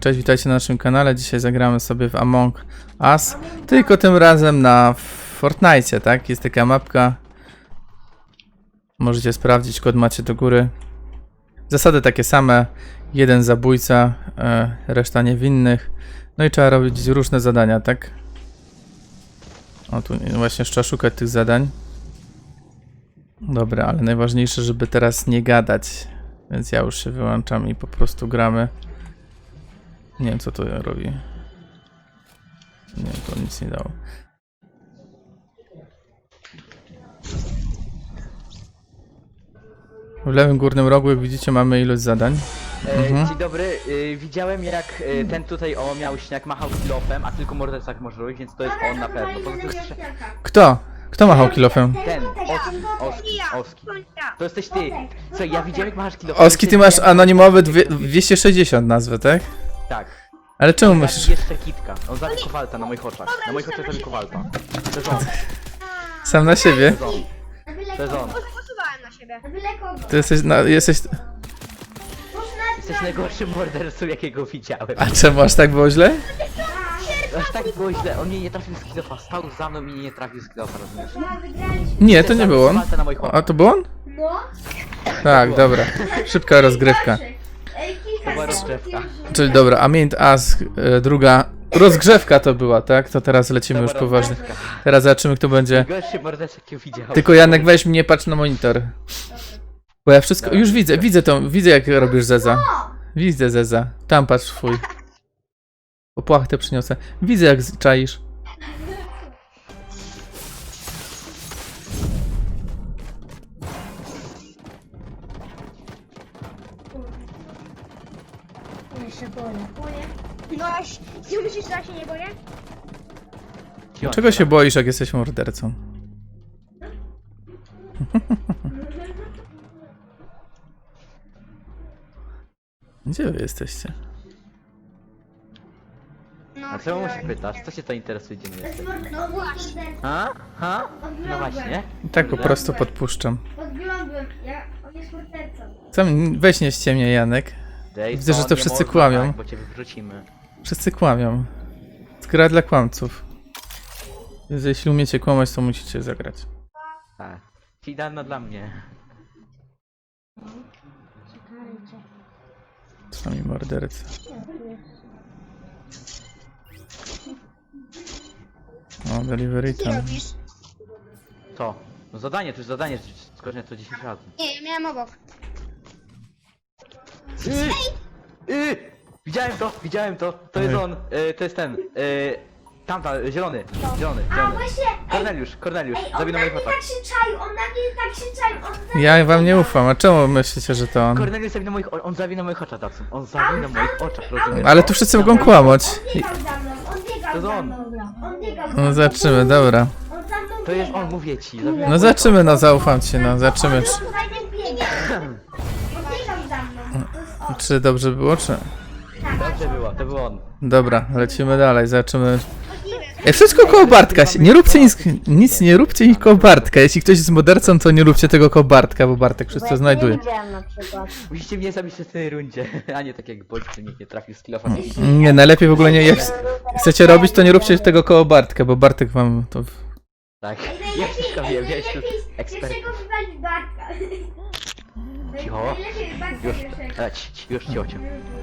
Cześć, witajcie na naszym kanale. Dzisiaj zagramy sobie w Among Us, tylko tym razem na Fortnite, tak? Jest taka mapka. Możecie sprawdzić, kod macie do góry. Zasady takie same. Jeden zabójca, e, reszta niewinnych. No i trzeba robić różne zadania, tak? O, tu nie- właśnie trzeba szukać tych zadań. Dobra, ale najważniejsze, żeby teraz nie gadać. Więc ja już się wyłączam i po prostu gramy. Nie wiem co to robi. Nie, to nic nie dało. W lewym górnym rogu, jak widzicie, mamy ilość zadań. E, Mhm. Dzień dobry, e, widziałem jak e, ten tutaj o miał śniak machał kilofem, a tylko morderca tak może robić, więc to jest on na pewno. Poza tym jeszcze- Kto? Kto machał kilofem? ten, Oski, Oski, Oski. To jesteś ty. Co, ja widziałem jak machasz kilofem. Oski, ty masz anonimowy dwie, 260 nazwę, tak? Tak. Ale czemu myślisz? Jeszcze kitka. On zabił Kowalta na moich oczach. Na moich oczach zabił Kowalta. To jest on, Sam na siebie? to jest on. To jest on. Głosowałem na siebie. Ty jesteś, na, jesteś... Jesteś najgorszym mordercą jakiego widziałem. A czemu aż tak było źle? Aż tak było źle, on mnie nie trafił z kilofa, stał za mną i mnie nie trafił z kilofa, rozumiesz? Nie, to nie był on. A to był on? No. Tak, dobra. Szybka rozgrywka. Ej, To kilka była sekund rozgrzewka. Czyli dobra, a Mint Ask, e, druga rozgrzewka to była, tak? To teraz lecimy już poważnie. Teraz zobaczymy kto będzie. Jakiego widziałem. Tylko Janek weź mnie patrz na monitor. Bo ja wszystko, już widzę, widzę to, widzę jak robisz Zeza. Widzę Zeza. Tam patrz swój. Opłachtę przyniosę. Widzę jak czaisz. Boję. No, ty myślisz, że ja się nie boję? Czego się boisz jak jesteś mordercą? Gdzie wy jesteście? No, A czemu się pytasz? Co się to interesuje, gdzie my jesteśmy? No właśnie. Ha? Ha? No właśnie. I tak po prostu podpuszczam. Podglądłem. Ja, on jest mordercą. Sam weź nie ściemnie Janek. Widzę, że to nie wszyscy można kłamią. Tak, bo cię wywrócimy. Wszyscy kłamią. Gra dla kłamców. Więc jeśli umiecie kłamać, to musicie zagrać. Tak. Idealna dla mnie. Sami mordercy. O, delivery Co tam. robisz? Co? No zadanie, to jest zadanie, skoczę to 10 razy. Nie, ja miałem obok. Yy! Yy! Widziałem to, widziałem to, to jest on, yy, to jest ten, yy, tamta, zielony, zielony, A zielony. właśnie, ej, Korneliusz, Korneliusz, ej, on zabij na na moich mnie oczach. tak się czaił, on na mnie tak się czaił, on na Ja wam nie ufam, a czemu myślicie, że to on? Korneliusz na moich, o- on zabił na moich oczach, Datsun. On na moich oczach, rozumiesz? Ale tu wszyscy mogą kłamać. I- biegał za mną, on biegał To za on. mną, on biegał za No mną. zobaczymy, dobra. On za mną To jest biegał. on, mówię ci. na No moich zobaczymy, no zaufam ci, no zobaczymy, czy, Słuchaj, ten biegał. On biegał za mną, to jest on. czy dobrze było, czy... Dobrze było, to był on. Dobra, lecimy dalej, zobaczymy. Ej, wszystko koło Bartka, się- nie róbcie nic, nic nie róbcie nic koło Bartka. Jeśli ktoś jest modercą, to nie róbcie tego koło Bartka, bo Bartek wszystko znajduje. Musicie mnie zabić w tej rundzie, a nie tak jak bodźce nikt nie trafił z kilofa. Nie, najlepiej w ogóle nie, jak chcecie robić, to nie róbcie tego koło Bartka, bo Bartek wam to... Tak, ja wszystko wiem, ja jestem ekspert. pierwszego wywalić Bartka. Cicho. Już, ci- już ciociu.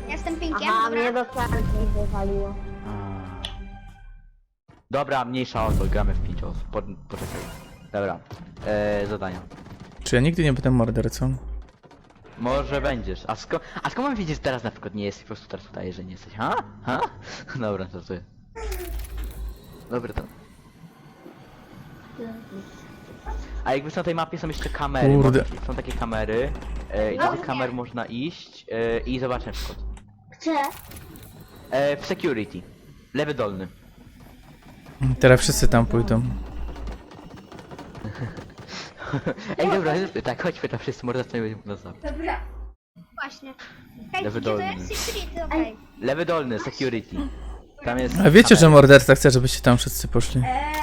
Jestem pinkiem, Aha, dobra. mnie do klatki wywaliło. Dobra, mniejsza o to, gramy w 5 osób. Po, poczekaj. Dobra, e, zadania. Czy ja nigdy nie będę mordercą? Może będziesz. A skąd, a skąd mam wiedzieć, że teraz na przykład nie jesteś, po prostu teraz udaje, że nie jesteś, ha? Ha? Dobra, żartuję. Dobra, to. A jakby na tej mapie są jeszcze kamery, Kurde. Są takie kamery, e, i do tych kamer można iść e, i zobaczyć na przykład. Chcę. E, w security. Lewy dolny. Teraz wszyscy tam pójdą. Ej, dobra, tak, chodźmy tam wszyscy, morderca nie będzie mógł nas zabić. Dobra. Właśnie. Hej, Lewy gdzie to dolny. jest security, okej. Lewy dolny, security. Tam jest... A wiecie, że morderca chce, żebyście tam wszyscy poszli? Eee,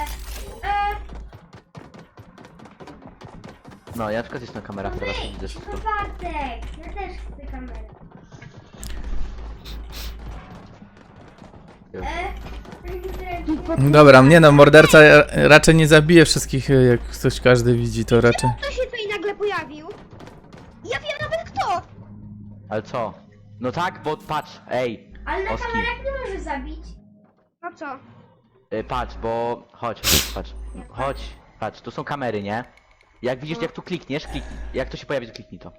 No, ja na przykład jest na kamerach teraz, widzę to wszystko. Bartek, ja też chcę kamerę. Dobra, nie no, morderca ra- raczej nie zabije wszystkich, e, jak ktoś każdy widzi, to raczej. Kto się tutaj nagle pojawił? Ja wiem nawet kto! Ale co? No tak, bo patrz, ej, Ale na Oski. kamerach nie możesz zabić. No co? y, patrz, bo... Chodź, chodź, patrz, chodź, patrz, tu są kamery, nie? Jak widzisz, jak tu klikniesz, kliknij. Jak to się pojawi, to kliknij to.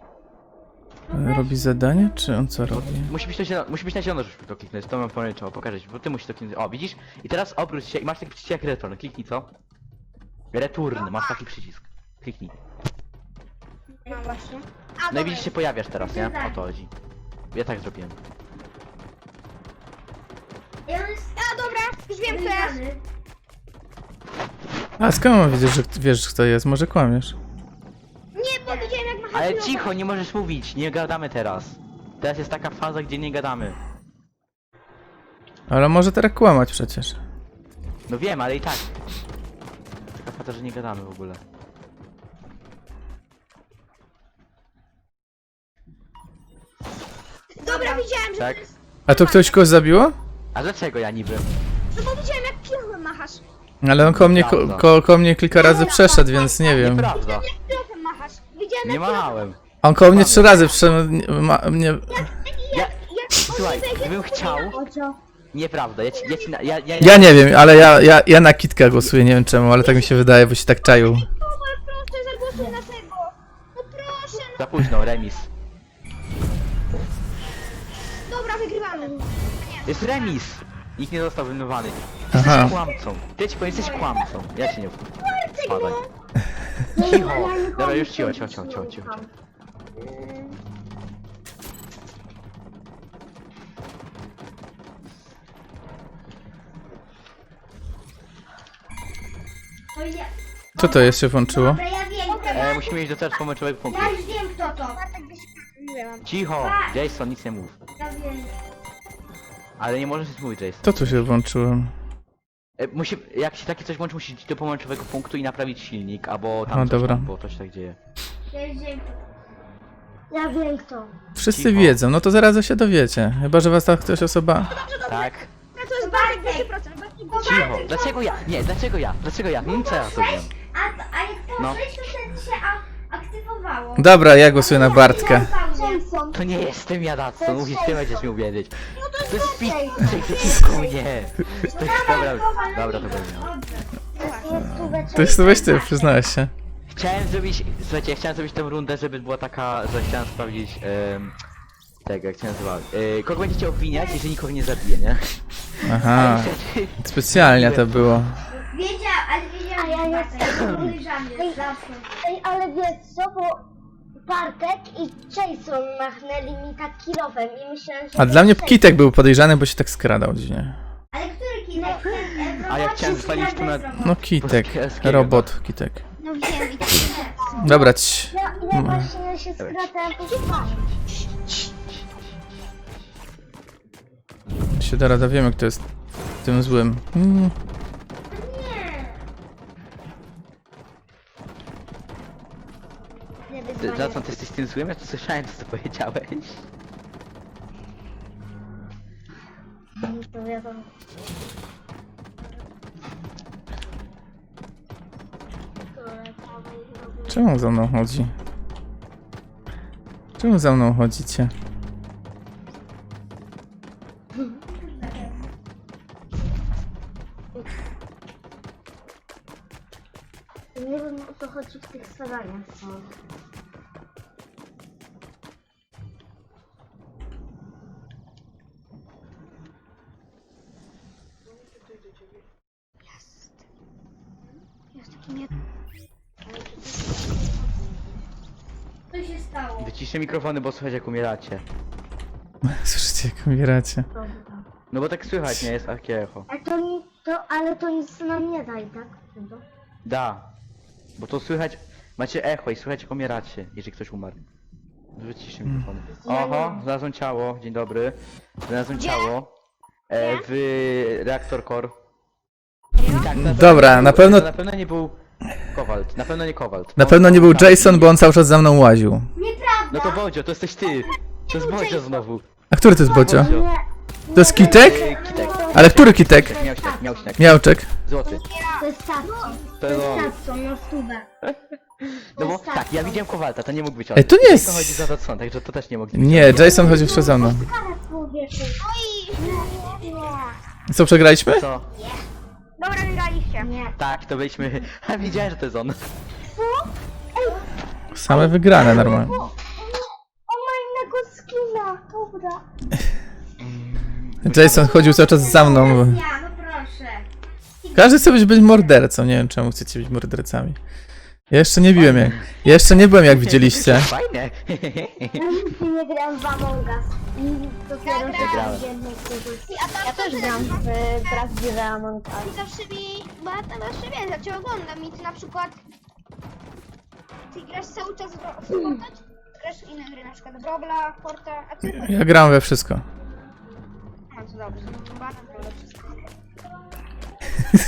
E, Robi zadanie, czy on co robi? Musi być, na zielono, musi być na zielono, żeby to kliknąć, to mam pomarańczowo, pokażę ci, bo ty musisz to kliknąć. O, widzisz? I teraz obróć się i masz taki przycisk jak return, kliknij co? Return, masz taki przycisk. Kliknij. No właśnie. A, No i widzisz, się pojawiasz teraz, nie? O to chodzi. Ja tak zrobiłem. A dobra, już wiem kto jest. A skąd mam wiedzieć, że wiesz kto jest? Może kłamiesz? Nie, bo widziałem jak machasz Ale cicho, nie możesz mówić, nie gadamy teraz. Teraz jest taka faza, gdzie nie gadamy. Ale może teraz kłamać przecież. No wiem, ale i tak. Taka faza, że nie gadamy w ogóle. Dobra, widziałem, że Tak? to jest... A to ktoś kogoś zabiło? A dlaczego ja niby? No bo widziałem jak. Ale on ko mnie, ko, ko, ko mnie kilka razy przeszedł, więc nie wiem. Nieprawda. Jak kilofem machasz. Widziałem Nie jak machałem. On koło mnie trzy razy przeszedł, mnie... Ja, słuchaj, gdybym chciał... Nieprawda, ja ci, ja ci, na- ja, ja, Ja nie wiem, ale ja, ja, ja na kitka głosuję, nie wiem czemu, ale tak mi się wydaje, bo się tak czaił. Proszę, zagłosuj na tego. No proszę, no. Za późno, remis. Dobra, wygrywamy. Jest remis! Nikt nie został wyminowany. Aha. Jesteś kłamcą. Ja ci powiem, jesteś kłamcą. Ja cię nie wpadaj. No. Cicho! Dobra, już cicho, cicho, cicho, cicho, cicho. To ja... Co to jest się włączyło? Dobra, ja wiem kto E, musimy iść do teraz pomyczowego punktu. Ja już wiem kto to. Wiem. Cicho! Jason, nic nie mów. Ja wiem. Ale nie możesz nic mówić, Jason. Co tu się włączyło? E, musi, jak się takie coś włączy, musi iść do pomarańczowego punktu i naprawić silnik, albo tam O, coś dobra. tam, bo to się tak dzieje. Ja wiem kto to. Ja wiem. Wszyscy Cicho. wiedzą, no to zaraz się dowiecie. Chyba, że was ta ktoś osoba... Tak? No to jest Bartek 200%. Bartek Cicho! Dlaczego ja? Nie, dlaczego ja? Dlaczego ja? Nie wiem co ja zrobiłem. A, to- a jak to No. to się a, aktywowało. Dobra, ja głosuję na. Jason. To nie jestem ja, Datsun, mówisz, ty będziesz mi uwierzyć. No To jest pi... Przeciwko mnie! To jest, dobra, dobra, to będzie. Jest To jest weź ty, przyznałeś się. Chciałem zrobić, słuchajcie, ja chciałem zrobić tę rundę, żeby była taka, że chciałem sprawdzić, em, tego, jak się nazywa, e, kogo będziecie obwiniać, jeżeli nikogo nie zabije, nie? Aha, specjalnie to było. A ja że jestem- Bartek podejrzany jest zawsze. Ej, ale wiesz co, bo Bartek i Jason machnęli mi tak kilofem i myślałem, że... A dla mnie Kitek był podejrzany, bo się tak skradał dziwnie. Ale który kinek? Ten, e, A ja robot chciałem czy zwalić tu na- robot? No Kitek, Polskiego. robot Kitek. No wiem, i tak. Dobra, ci. Ja, ja właśnie się skradałem po się teraz dowiemy, kto jest tym złym. Mm. Ty. Datsun, ty jesteś tym złym? Ja to słyszałem, co ty powiedziałeś. To wiadomo. Czemu za mną chodzi? Czemu za mną chodzicie? Nie wiem o co chodzi w tych zadaniach. Co się Wyciszę mikrofony, bo słychać jak umieracie. Słyszycie, jak umieracie. No bo tak słychać, nie jest takie echo. Ale to, ni- to, ale to nic nam nie da i tak? Chyba. Da. Bo to słychać, macie echo i słychać jak umieracie, jeżeli ktoś umarł. Wyciszę mikrofony. Oho, znalazłem ciało, dzień dobry. Znalazłem ciało. E, w reaktor core. I tak, na Dobra, na pewno- na pewno nie był Kowalt, na pewno nie Kowalt. Na pewno nie był Jason, bo on cały czas za mną łaził. No to Bodzio, to jesteś ty! To jest Bodzio znowu. A który to jest? Bodzio. To jest kitek? Kitek. Ale który kitek? Miał śnieg, miał. Miałczek. Złoty. To jest Tatson. To jest on. Tatson na stówę. No bo tak, ja widziałem Kowalta, to nie mógł być on. Ej, to nie jest- To chodzi za Dodson, także to też nie mógł być Nie, Jason chodzi jeszcze za mną. Oj! Co, przegraliśmy? on. Co? Dobra, wygraliście. Nie. Tak, to byliśmy... A widziałem, że to jest on. Same wygrane normalnie. O, on ma innego skina. Dobra. Jason chodził cały czas za mną. Ja, no proszę. Każdy chce być, być mordercą. Nie wiem, czemu chcecie być mordercami. Ja jeszcze nie biłem jak. Ja jeszcze nie byłem jak widzieliście. Nigdy nie grałem w Among Us. I dopiero Ja grałem. w jednej. A tam Ja też gram w prawdziwe Among Us. Ty zawsze mi, bo ja tam zawsze wiem, ja cię oglądam i ty na przykład ty grasz cały czas w Ro- w Fortnite? Grasz inne gry, na przykład w Robla, Forta, a ty Ja gram we wszystko. no to dobrze, no to bardzo dobrze wszystko.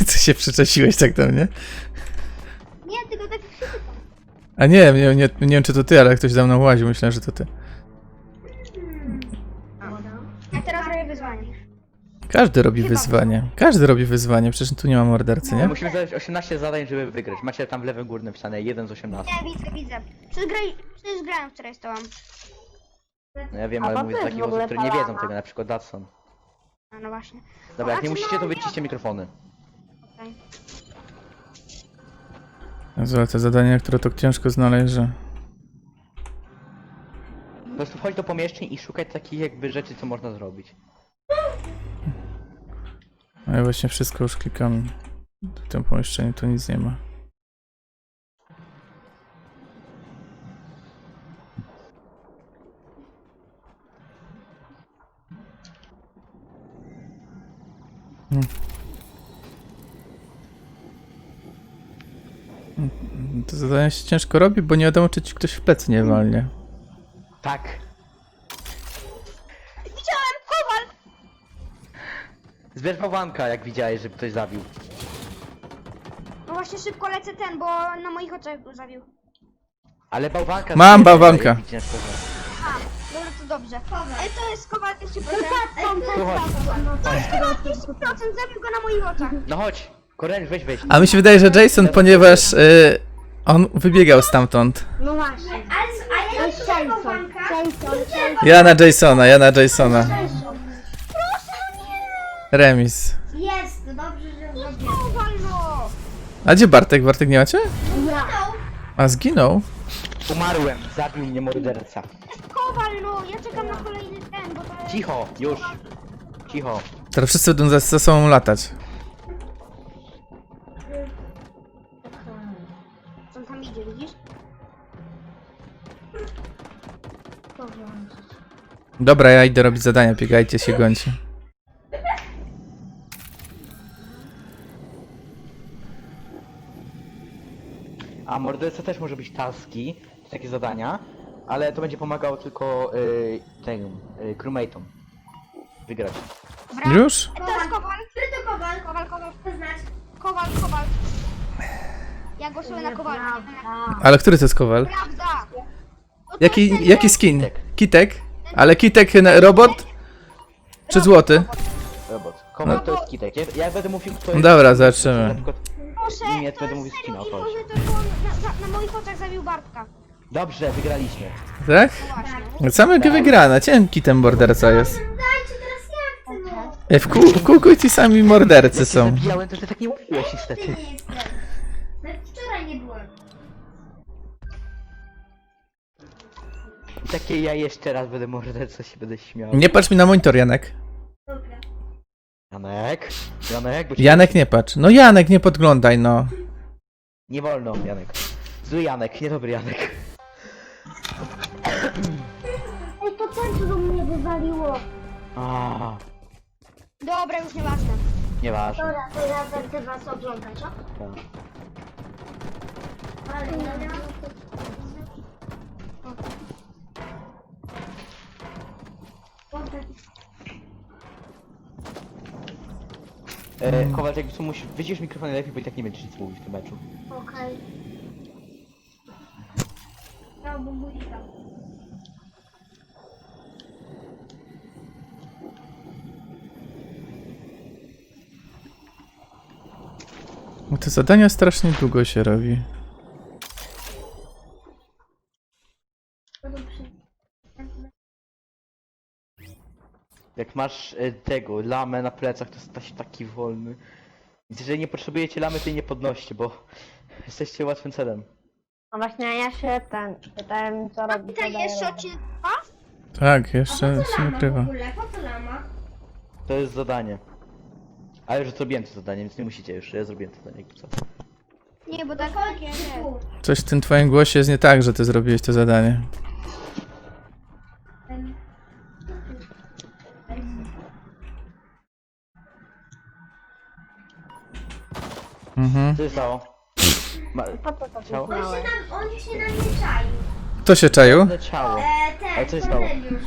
Co się przyczesiłeś tak do mnie? Nie, tylko tak się pytam. A nie, nie, nie, nie wiem czy to ty, ale ktoś za mną łaził. Myślałem, że to ty. Każdy robi wyzwanie. Każdy robi wyzwanie. Przecież tu nie ma mordercy, nie? Musimy zadać 18 zadań, żeby wygrać. Macie tam w lewym górnym napisane 1 z 18. Nie, widzę, widzę. Przecież, graj, przecież grałem wczoraj z tobą. No ja wiem, A ale mówię z jest takich ogóle osób, które nie wiedzą palama. tego, na przykład Datsun. A no właśnie. Dobra, jak nie musicie, to wyciście mikrofony. Okej. Jezu, ale te zadania, które to ciężko znaleźć, że... Po prostu wchodź do pomieszczeń i szukaj takich jakby rzeczy, co można zrobić. No właśnie wszystko już klikam. W tym pomieszczeniu tu nic nie ma. Hmm. Hmm, To zadanie się ciężko robi, bo nie wiadomo, czy ci ktoś w plecy nie walnie. Tak. Zbierz bałwanka, jak widziałeś, żeby ktoś zabił. No właśnie szybko lecę ten, bo na moich oczach go zabił. Ale bałwanka... Mam zbierz, bałwanka. jak widzisz, to- A, dobra, to dobrze. Ej, to jest Kowal 200%. Tu chodź. To jest Kowal 200%, zabił go na moich oczach. No chodź. Korel, weź weź. A mi się wydaje, że Jason, ponieważ y, on wybiegał stamtąd. No właśnie. A To jest Jason. Jason, Jason. Ja na Jasona, ja na Jasona. Remis. Jest, to dobrze, że zrobiłem. Kowal, no! A gdzie Bartek? Bartek nie macie? Ja. A zginął? Umarłem. Zabił mnie morderca. Kowal, no! Ja czekam na kolejny ten, bo to jest... Cicho, już. Cicho. Teraz wszyscy będą za, za sobą latać. Co on tam idzie, widzisz? Dobra, ja idę robić zadania, biegajcie się, gońcie. A morderca też może być taski, takie zadania, ale to będzie pomagało tylko y, tym y, crewmate'om wygrać. Dobra. Już? To jest Kowal. Który to Kowal? Kowal, Kowal. Poznać. Kowal, Kowal. Ja głosuję na Kowala. nie jak- Ale który to jest kowal? Prawda! No to jest Jaki, ten, jaki skin? Kitek? Ale Kitek na- robot? Czy złoty? Robot. Kowal to jest kitek. Ja, ja będę mówił, kto No jest... dobra, zobaczymy. Na przykład... Proszę, Nie, to będę jest mówił serio i chodź. może to było na, za, na moich oczach zabił Bartka. Dobrze, wygraliśmy. Tak? Właśnie. Same wygrane, cienki ten morderca jest. Dajcie, teraz ja chcę, no. Ej, w, kół, w kółku ci sami mordercy są. Zabijałem, to ty tak nie mówiłeś niestety. nie jestem. Nawet wczoraj nie byłem. Takie ja jeszcze raz będę morderca się będę śmiał. Nie patrz mi na monitor, Janek. Dobra. Janek? Janek? Bo Janek nie patrz. No Janek, nie podglądaj, no. Nie wolno, Janek. Zły Janek, niedobry Janek. Ej, to centrum mnie wywaliło. A, Dobra, już nieważne. nieważne. Dobra, to ja będę was oglądać, o? Tak. Ale ja... E, mm. Kowal, jak tu musisz, wycisz mikrofon lepiej, bo i tak nie będziesz nic mówić w tym meczu. Okej. No, bubulika. Bo Te zadania strasznie długo się robi. Masz e, tego, lamę na plecach, to jesteś taki wolny. Więc jeżeli nie potrzebujecie lamy, to jej nie podnoście, bo jesteście łatwym celem. No właśnie ja się ten pytałem co robi. Tutaj jeszcze odcinek? Tak, jeszcze Po się co lama w nagrywa. ogóle? Po co lama? To jest zadanie. A już zrobiłem to zadanie, więc nie musicie już. Ja zrobiłem to zadanie, jakby co. Nie, bo tak. Coś w tym twoim głosie jest nie tak, że ty zrobiłeś to zadanie. Mhm. Co się stało? Ma... Ciało? On się nam, on się na mnie czaił. Kto się czaił? No ciało. E, ten, co się stało? Korneliusz.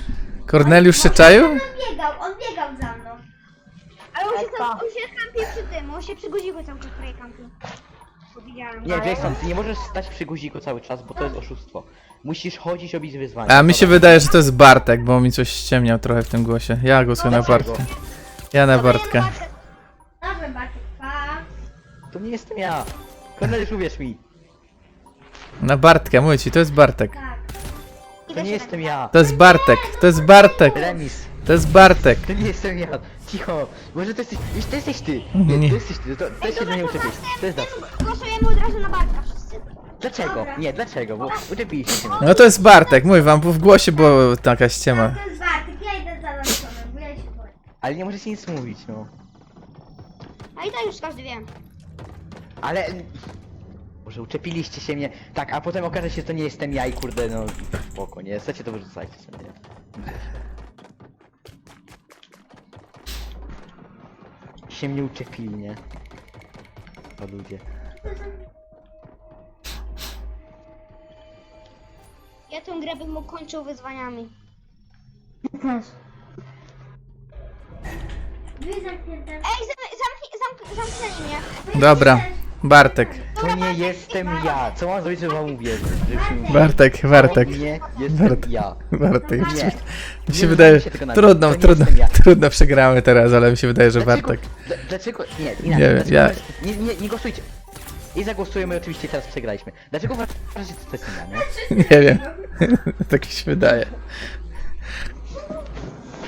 Korneliusz się czaił? On biegał, on biegał za mną. Ale on się, tam, on się kampił przy tym, on się przy guziku cały czas prawie kampił. To Widziałem. Nie, Jason, ty nie możesz stać przy guziku cały czas, bo to jest oszustwo. Musisz chodzić, robić wyzwania. A mi się wydaje, że to jest Bartek, bo mi coś ściemniał trochę w tym głosie. Ja głosuję na? Bartka. Ja na Bartka. To nie jestem ja. Korneliusz, uwierz mi. Na Bartka, mówię ci, to jest Bartek. Tak. To nie jestem ja. To jest Bartek, to jest Bartek, Remis. to jest Bartek. To nie jestem ja. Cicho. Może to jesteś... Wiesz, to jesteś ty. Nie. Nie, to jesteś ty. To, to się na nie uczepisz. To jest nas. Głosujemy od razu na Bartka wszyscy. Dlaczego? Nie, dlaczego? Bo uczepiliście się. No to jest Bartek, mówię wam, bo w głosie była taka ściema. To jest Bartek, ja idę za Lansonem, bo ja się boję. Ale nie możecie nic mówić, no. A i to już każdy wie. Ale... Może uczepiliście się mnie. Tak, a potem okaże się, że to nie jestem ja i kurde, no... Spoko, nie? Chcecie to wyrzucajcie sobie. Się mnie uczepili, nie? O ludzie. Ja tę grę bym mu kończył wyzwaniami. Zamknięte. Ej, zam, zamknij, zamk, zamknęli mnie. Dobra, Bartek. To nie jestem ja! Co mam zrobić, żeby wam uwierzyć? Żebyście mi Bartek, Bartek. To nie jestem Bartek. ja. Bartek. Nie. Mi się Nie wydaje, się tego trudno, To nie trudno, jestem ja. trudno przegramy teraz, ale mi się wydaje, że Dlaczego- Bartek. Dlaczego? Nie, Nie inaczej. wiem, dlaczego ja- Nie, nie, nie głosujcie. I zagłosujemy, oczywiście teraz przegraliśmy. Dlaczego uważacie, że to jest ja, nie? Nie wiem. tak mi się wydaje.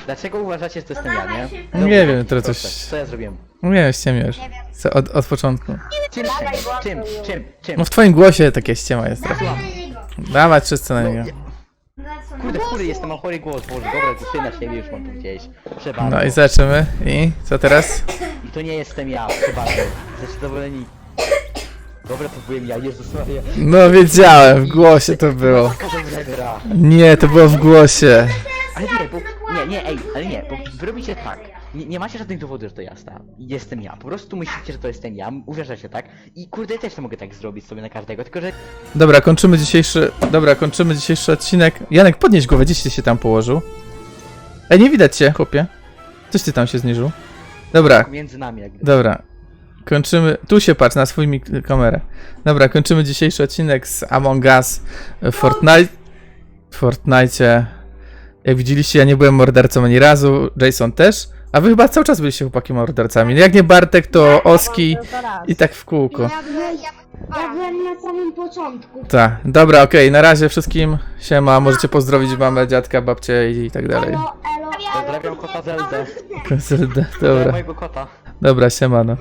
Dlaczego uważacie, że to jestem ja, nie? Nie wiem, to coś- Co ja zrobiłem? Nie wiem, ściemiasz. Nie wiem. Co, od, od początku. Czym, czym, czym, czym, czym? No w twoim głosie takie ściema jest trochę. Dawaj na niego. Dawać wszyscy na niego. Lanson. Kurde, chory jestem, mam chory głos, Boże, dobra, głosuję na siebie, już mam to gdzieś. Przebaczam. No i zaczynamy. I co teraz? I to nie jestem ja, przebaczam. Zadowoleni. Dobra, to byłem ja, Jezus Maria. No wiedziałem, w głosie to było. Nie, to było w głosie. Ale nie, bo, nie, ej, ale nie, bo wy robicie tak. Nie, nie macie żadnych dowodów, że to ja sta. Jestem ja. Po prostu myślicie, że to jestem ja, uwierzacie tak. I kurde, ja też to mogę tak zrobić sobie na każdego, tylko że Dobra, kończymy dzisiejszy. Dobra, kończymy dzisiejszy odcinek. Janek, podnieś głowę, gdzieś ty się tam położył. Ej, nie widać cię, chłopie. Coś ty tam się zniżył. Dobra, między nami jak dobra. Kończymy. Tu się patrz na swój kamerę. Dobra, kończymy dzisiejszy odcinek z Among Us w Fortnite. W Fortnite. Jak widzieliście, ja nie byłem mordercą ani razu. Jason też. A wy chyba cały czas byliście chłopaki mordercami. Jak nie Bartek, to Oski. I tak w kółko. Ja, byłem na samym początku. Tak, dobra, okej, na razie wszystkim siema, możecie pozdrowić mamę, dziadka, babcię i tak dalej. Elo, elo, Pozdrawiam kota Zeldę. Zelda, Dobra, mojego kota. dobra, siema no.